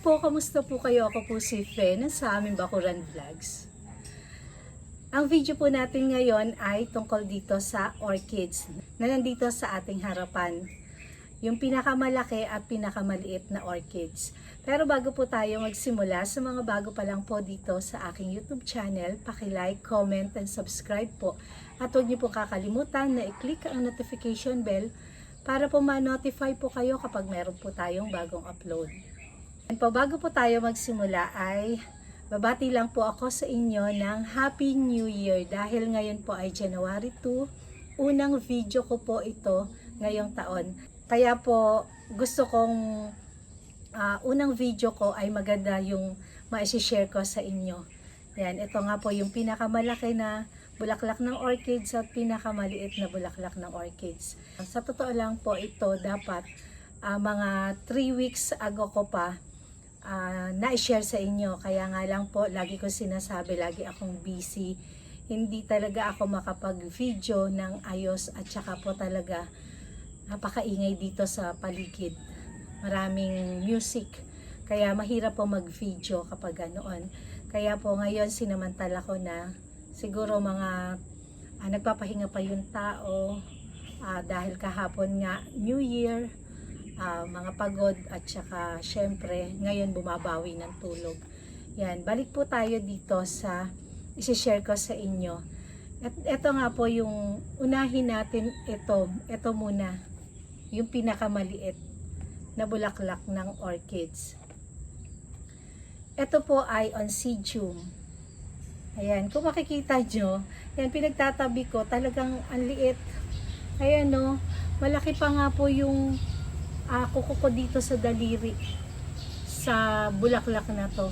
po, kamusta po kayo? Ako po si Fen sa aming Bakuran Vlogs. Ang video po natin ngayon ay tungkol dito sa orchids na nandito sa ating harapan. Yung pinakamalaki at pinakamaliit na orchids. Pero bago po tayo magsimula, sa mga bago pa lang po dito sa aking YouTube channel, like, comment, and subscribe po. At huwag niyo po kakalimutan na i-click ang notification bell para po ma-notify po kayo kapag meron po tayong bagong upload. Po, bago po tayo magsimula ay babati lang po ako sa inyo ng Happy New Year dahil ngayon po ay January 2. Unang video ko po ito ngayong taon. Kaya po gusto kong ah, unang video ko ay maganda yung ma-share ko sa inyo. Yan, ito nga po yung pinakamalaki na bulaklak ng orchids at pinakamaliit na bulaklak ng orchids. Sa totoo lang po ito dapat ah, mga 3 weeks ago ko pa ah, na-share sa inyo. Kaya nga lang po, lagi ko sinasabi, lagi akong busy. Hindi talaga ako makapag-video ng ayos at saka po talaga napakaingay dito sa paligid. Maraming music. Kaya mahirap po mag-video kapag ganoon. Kaya po ngayon sinamantala ko na siguro mga ah, nagpapahinga pa yung tao ah, dahil kahapon nga New Year, ah, mga pagod at saka syempre ngayon bumabawi ng tulog. Yan, balik po tayo dito sa isi-share ko sa inyo. At ito nga po yung unahin natin ito, ito muna, yung pinakamaliit na bulaklak ng orchids. Ito po ay oncidium. Ayan, kung makikita nyo, yan pinagtatabi ko, talagang ang liit. Ayan no, malaki pa nga po yung uh, kuko ko dito sa daliri sa bulaklak na to.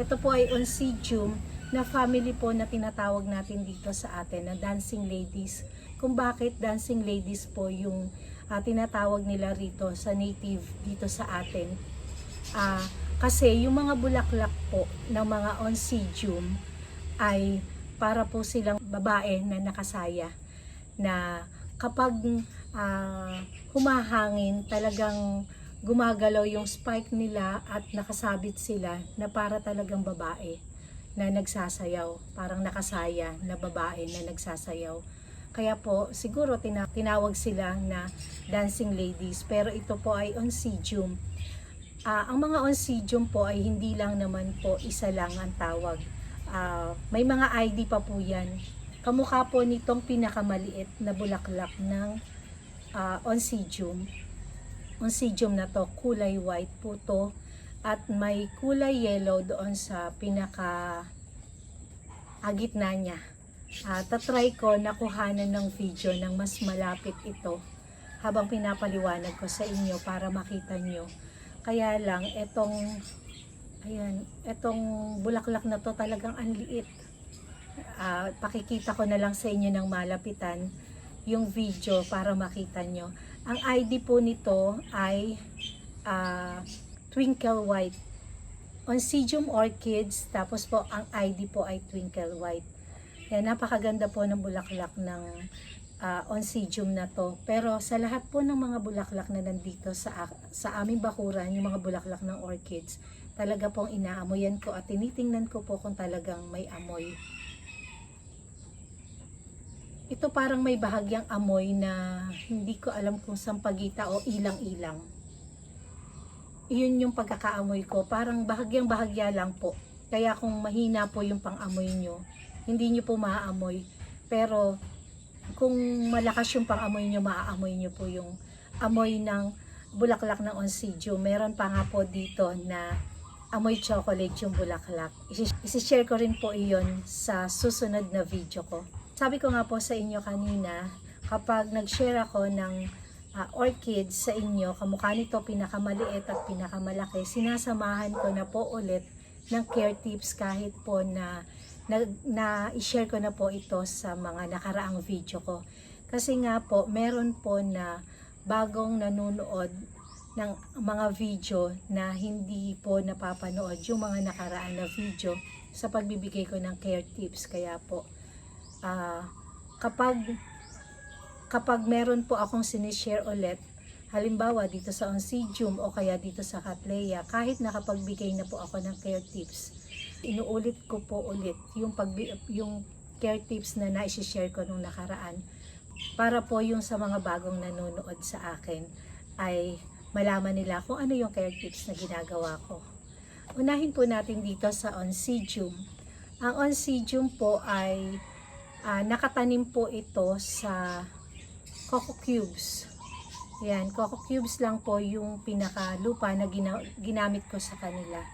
Ito po ay oncidium na family po na tinatawag natin dito sa atin na dancing ladies. Kung bakit dancing ladies po yung ah, tinatawag nila rito sa native dito sa atin. Ah, kasi yung mga bulaklak po ng mga oncidium ay para po silang babae na nakasaya na kapag ah, humahangin talagang gumagalaw yung spike nila at nakasabit sila na para talagang babae na nagsasayaw, parang nakasaya na babae na nagsasayaw. Kaya po, siguro tina- tinawag sila na dancing ladies. Pero ito po ay oncidium. Ah, ang mga oncidium po ay hindi lang naman po isa lang ang tawag. Ah, may mga ID pa po yan. Kamukha po nitong pinakamaliit na bulaklak ng ah, oncidium. Oncidium na to, kulay white po to. At may kulay yellow doon sa pinaka agitna niya. Uh, tatry ko na ng video ng mas malapit ito habang pinapaliwanag ko sa inyo para makita nyo. Kaya lang, etong, ayan, etong bulaklak na to talagang ang liit. Ah, pakikita ko na lang sa inyo ng malapitan yung video para makita nyo. Ang ID po nito ay ah, Twinkle White. Oncidium Orchids, tapos po ang ID po ay Twinkle White. Yan, napakaganda po ng bulaklak ng ah, oncidium na to. Pero sa lahat po ng mga bulaklak na nandito sa, sa aming bakuran, yung mga bulaklak ng orchids, talaga pong inaamoyan ko at tinitingnan ko po kung talagang may amoy. Ito parang may bahagyang amoy na hindi ko alam kung sampagita o ilang-ilang. Iyon yung pagkakaamoy ko. Parang bahagyang bahagya lang po. Kaya kung mahina po yung pang-amoy nyo, hindi nyo po maaamoy. Pero kung malakas yung pang-amoy nyo, maaamoy nyo po yung amoy ng bulaklak ng oncidium. Meron pa nga po dito na amoy chocolate yung bulaklak. Isi- Isi-share ko rin po iyon sa susunod na video ko. Sabi ko nga po sa inyo kanina, kapag nag-share ako ng ah, orchids sa inyo, kamukha nito pinakamaliit at pinakamalaki, sinasamahan ko na po ulit ng care tips kahit po na na, na i-share ko na po ito sa mga nakaraang video ko. Kasi nga po, meron po na bagong nanonood ng mga video na hindi po napapanood yung mga nakaraan na video sa pagbibigay ko ng care tips. Kaya po, ah, kapag kapag meron po akong sinishare ulit, Halimbawa, dito sa Oncidium o kaya dito sa Cattleya, kahit nakapagbigay na po ako ng care tips, inuulit ko po ulit yung, pag, yung care tips na na-share ko nung nakaraan para po yung sa mga bagong nanonood sa akin ay malaman nila kung ano yung care tips na ginagawa ko. Unahin po natin dito sa Oncidium. Ang Oncidium po ay ah, nakatanim po ito sa Coco Cubes. Yan, Coco Cubes lang po yung pinakalupa na gina- ginamit ko sa kanila.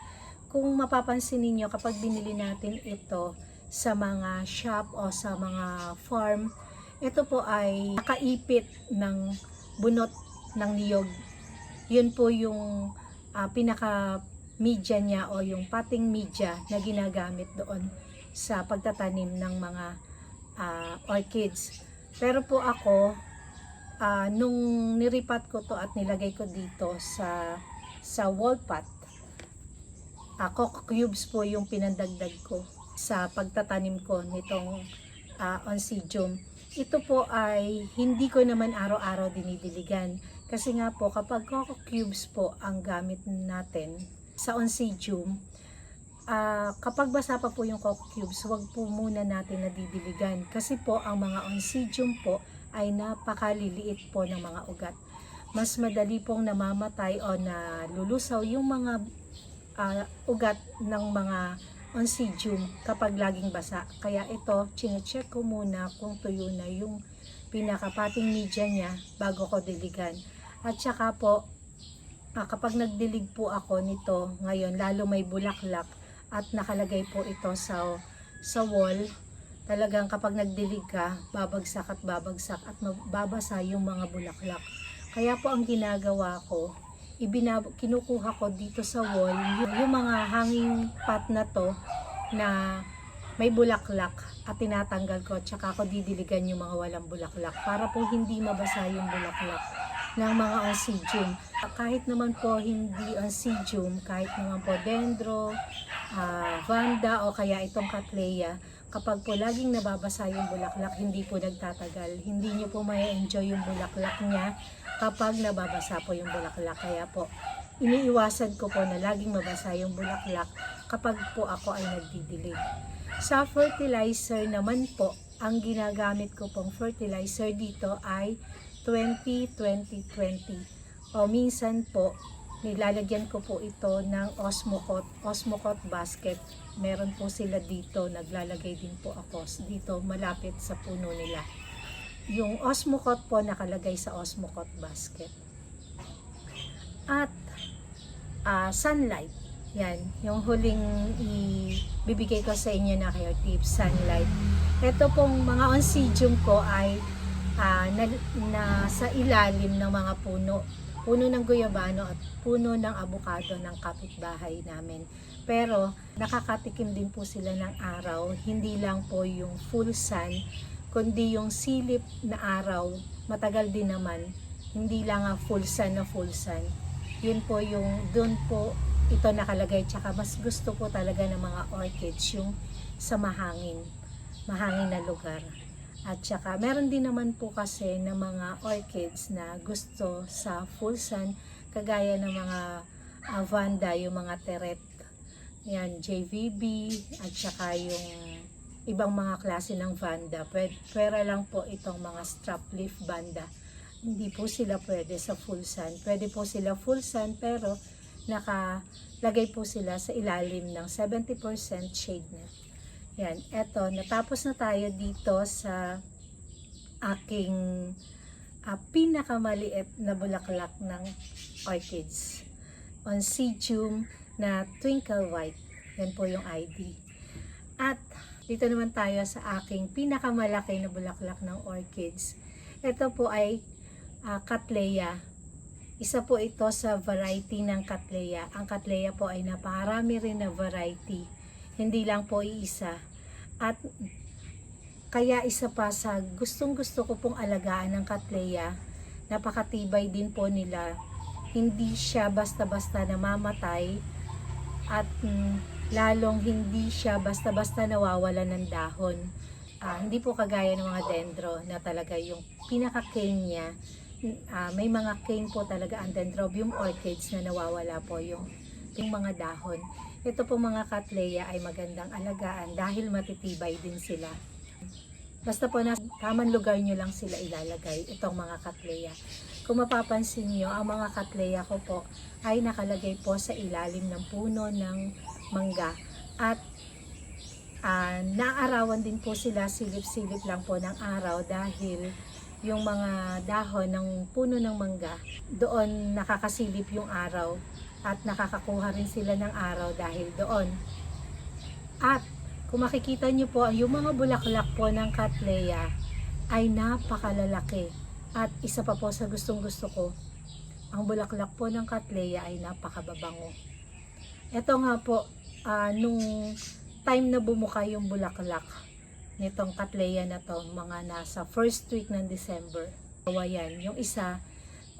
Kung mapapansin ninyo, kapag binili natin ito sa mga shop o sa mga farm, ito po ay nakaipit ng bunot ng niyog. Yun po yung ah, pinaka media niya o yung potting media na ginagamit doon sa pagtatanim ng mga ah, orchids. Pero po ako, ah, nung niripat ko to at nilagay ko dito sa sa wall pot, ah, coco cubes po yung pinandagdag ko sa pagtatanim ko nitong ah, oncidium. Ito po ay hindi ko naman araw-araw dinidiligan. Kasi nga po, kapag coco cubes po ang gamit natin sa oncidium, ah, kapag basa pa po yung coco cubes, wag po muna natin nadidiligan. Kasi po, ang mga oncidium po ay napakaliliit po ng mga ugat. Mas madali pong namamatay o nalulusaw yung mga ah, ugat ng mga oncidium kapag laging basa. Kaya ito, chinecheck ko muna kung tuyo na yung pinakapating media niya bago ko diligan. At saka po, ah, kapag nagdilig po ako nito ngayon, lalo may bulaklak at nakalagay po ito sa, sa wall, talagang kapag nagdilig ka, babagsak at babagsak at mababasa yung mga bulaklak. Kaya po ang ginagawa ko, ibinab kinukuha ko dito sa wall yung, yung mga hanging pot na to na may bulaklak at tinatanggal ko tsaka ako didiligan yung mga walang bulaklak para po hindi mabasa yung bulaklak ng mga oncidium. Kahit naman po hindi oncidium, kahit naman po dendro, ah, vanda o kaya itong cattleya, kapag po laging nababasa yung bulaklak, hindi po nagtatagal. Hindi nyo po may enjoy yung bulaklak niya kapag nababasa po yung bulaklak. Kaya po, iniiwasan ko po na laging mabasa yung bulaklak kapag po ako ay nagdidilig. Sa fertilizer naman po, ang ginagamit ko pong fertilizer dito ay 20-20-20. O minsan po, nilalagyan ko po ito ng Osmocot, Osmocot basket. Meron po sila dito, naglalagay din po ako dito malapit sa puno nila. Yung Osmocot po nakalagay sa Osmocot basket. At ah, sunlight. Yan, yung huling ibibigay ko sa inyo na kayo tips, sunlight. Ito pong mga oncidium ko ay ah, na, na sa ilalim ng mga puno. Puno ng guyabano at puno ng abukado ng kapitbahay namin. Pero nakakatikim din po sila ng araw, hindi lang po yung full sun, kundi yung silip na araw, matagal din naman, hindi lang nga full sun na full sun. Yun po yung, doon po ito nakalagay, tsaka mas gusto po talaga ng mga orchids yung sa mahangin, mahangin na lugar. At saka, meron din naman po kasi ng mga orchids na gusto sa full sun, kagaya ng mga uh, vanda, yung mga teret, yan, JVB, at saka yung ibang mga klase ng vanda. Pwera lang po itong mga strap leaf banda. Hindi po sila pwede sa full sun. Pwede po sila full sun, pero nakalagay po sila sa ilalim ng 70% shade na. Yan, eto, natapos na tayo dito sa aking ah, pinakamaliit na bulaklak ng orchids. Oncidium na Twinkle White. Yan po yung ID. At dito naman tayo sa aking pinakamalaki na bulaklak ng orchids. Ito po ay ah, Cattleya. Isa po ito sa variety ng Cattleya. Ang Cattleya po ay napakarami rin na variety. Hindi lang po iisa. At kaya isa pa sa gustong gusto ko pong alagaan ng Cattleya, napakatibay din po nila. Hindi siya basta-basta namamatay at mm, lalong hindi siya basta-basta nawawala ng dahon. Ah, hindi po kagaya ng mga dendro na talaga yung pinaka-cane niya ah, may mga cane po talaga ang dendrobium orchids na nawawala po yung, yung mga dahon. Ito po mga cattleya ay magandang alagaan dahil matitibay din sila. Basta po na tamang lugar nyo lang sila ilalagay, itong mga cattleya. Kung mapapansin nyo, ang mga cattleya ko po ay nakalagay po sa ilalim ng puno ng mangga. At ah, naaarawan din po sila, silip-silip lang po ng araw dahil yung mga dahon ng puno ng mangga, doon nakakasilip yung araw at nakakakuha rin sila ng araw dahil doon. At kung makikita nyo po, yung mga bulaklak po ng Cattleya ay napakalalaki. At isa pa po sa gustong gusto ko, ang bulaklak po ng Cattleya ay napakababango. Ito nga po, ah, nung time na bumuka yung bulaklak nitong Cattleya na to, mga nasa first week ng December. Yan. Yung isa,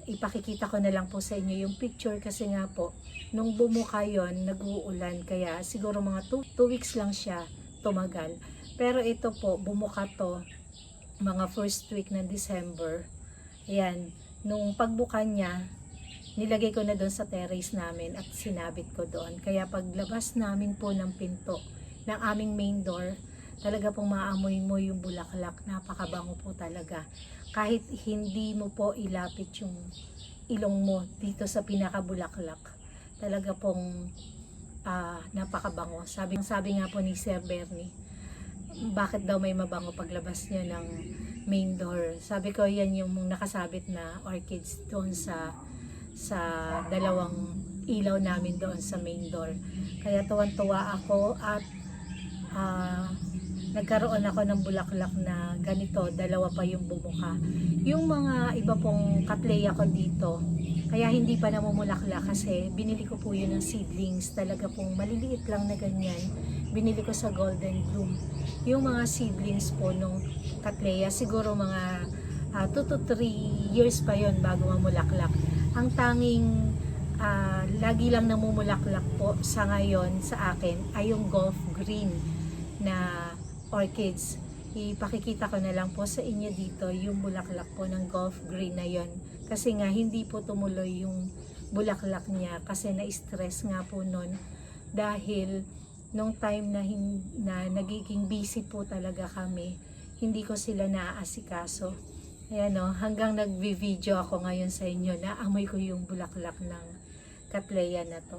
ipakikita ko na lang po sa inyo yung picture kasi nga po, nung bumuka yon nag-uulan kaya siguro mga 2 weeks lang siya tumagal. Pero ito po, bumuka to mga first week ng December. Ayan, nung pagbuka niya, nilagay ko na doon sa terrace namin at sinabit ko doon. Kaya paglabas namin po ng pinto ng aming main door, talaga pong maamoy mo yung bulaklak. Napakabango po talaga. Kahit hindi mo po ilapit yung ilong mo dito sa pinakabulaklak. Talaga pong ah, napakabango. Sabi, sabi nga po ni Sir Bernie, bakit daw may mabango paglabas niya ng main door. Sabi ko, yan yung nakasabit na orchids doon sa sa dalawang ilaw namin doon sa main door. Kaya tuwan-tuwa ako at ah, nagkaroon ako ng bulaklak na ganito, dalawa pa yung bumuka. Yung mga iba pong katleya ko dito, kaya hindi pa namumulaklak kasi binili ko po yun ng seedlings, talaga pong maliliit lang na ganyan. Binili ko sa Golden Bloom. Yung mga seedlings po nung katleya, siguro mga 2 to 3 years pa yon bago mamulaklak. Ang tanging ah, lagi lang namumulaklak po sa ngayon sa akin ay yung golf green na orchids. Ipakikita ko na lang po sa inyo dito yung bulaklak po ng golf green na yon. Kasi nga hindi po tumuloy yung bulaklak niya kasi na-stress nga po nun dahil nung time na, hin- na nagiging busy po talaga kami, hindi ko sila naaasikaso. Ayan o, hanggang nagvi-video ako ngayon sa inyo na amoy ko yung bulaklak ng Cattleya na to.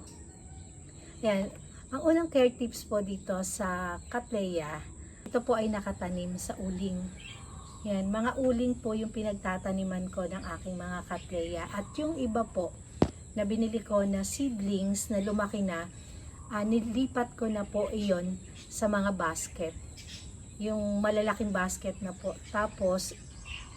Ayan, ang unang care tips po dito sa Cattleya, ito po ay nakatanim sa uling. Yan, mga uling po yung pinagtataniman ko ng aking mga Cattleya. At yung iba po, na binili ko na seedlings na lumaki na, ah, nilipat ko na po iyon sa mga basket. Yung malalaking basket na po. Tapos,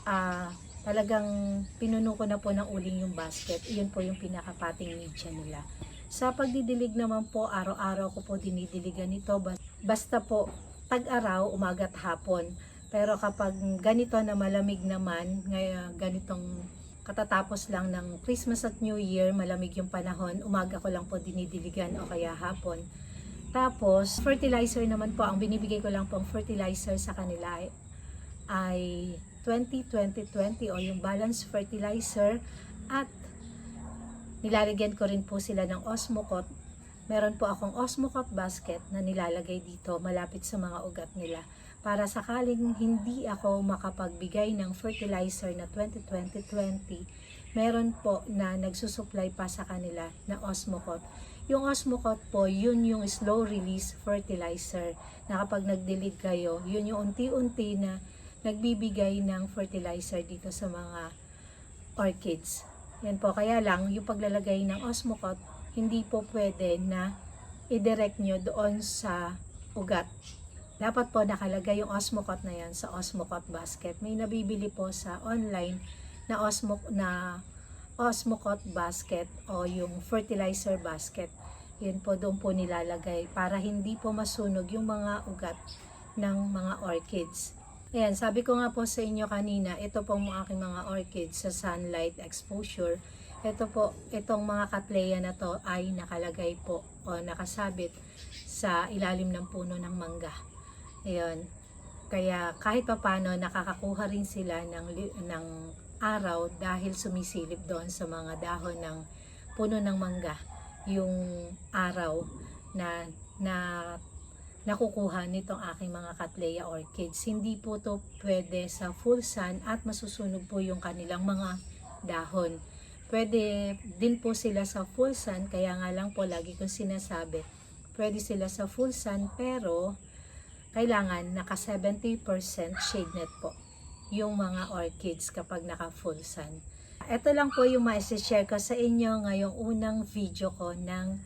ah, talagang pinuno ko na po ng uling yung basket. Iyon po yung pinakapating media nila. Sa pagdidilig naman po, araw-araw ko po dinidiligan ito. Bas- Basta po, tag-araw, umaga at hapon. Pero kapag ganito na malamig naman, ngayon ganitong katatapos lang ng Christmas at New Year, malamig yung panahon, umaga ko lang po dinidiligan o kaya hapon. Tapos, fertilizer naman po, ang binibigay ko lang pong fertilizer sa kanila ay, ay 20-20-20 o yung balance fertilizer at nilalagyan ko rin po sila ng Osmocot. Meron po akong Osmocot basket na nilalagay dito malapit sa mga ugat nila para sakaling hindi ako makapagbigay ng fertilizer na 20-20-20, meron po na nagsusupply pa sa kanila na Osmocot. Yung Osmocot po, yun yung slow release fertilizer na kapag nagdilig kayo, yun yung unti-unti na nagbibigay ng fertilizer dito sa mga orchids. Yan po, kaya lang, yung paglalagay ng Osmocot, hindi po pwede na i-direct nyo doon sa ugat. Dapat po nakalagay yung Osmocot na yan sa Osmocot basket. May nabibili po sa online na Osmo na Osmocot basket o yung fertilizer basket. Yun po doon po nilalagay para hindi po masunog yung mga ugat ng mga orchids. Ayan, sabi ko nga po sa inyo kanina, ito pong aking mga orchids sa sunlight exposure. Ito po, itong mga katleya na to ay nakalagay po o nakasabit sa ilalim ng puno ng mangga. Ayun. Kaya kahit papano nakakakuha rin sila ng ng araw dahil sumisilip doon sa mga dahon ng puno ng mangga yung araw na na nakukuha nitong aking mga Cattleya orchids. Hindi po to pwede sa full sun at masusunog po yung kanilang mga dahon. Pwede din po sila sa full sun, kaya nga lang po lagi kong sinasabi, pwede sila sa full sun pero kailangan naka 70% shade net po yung mga orchids kapag naka full sun. Ito lang po yung ma-share ko sa inyo ngayong unang video ko ng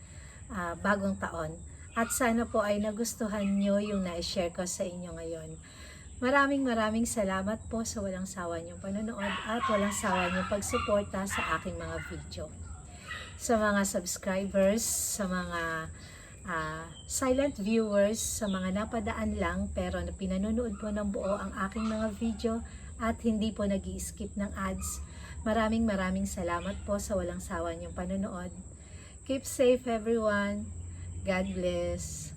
ah, bagong taon. At sana po ay nagustuhan nyo yung na-share ko sa inyo ngayon. Maraming maraming salamat po sa walang sawa niyong panonood at walang sawa niyong pagsuporta sa aking mga video. Sa mga subscribers, sa mga ah, silent viewers, sa mga napadaan lang pero na pinanonood po ng buo ang aking mga video at hindi po nag skip ng ads. Maraming maraming salamat po sa walang sawa niyong panonood. Keep safe everyone. God bless.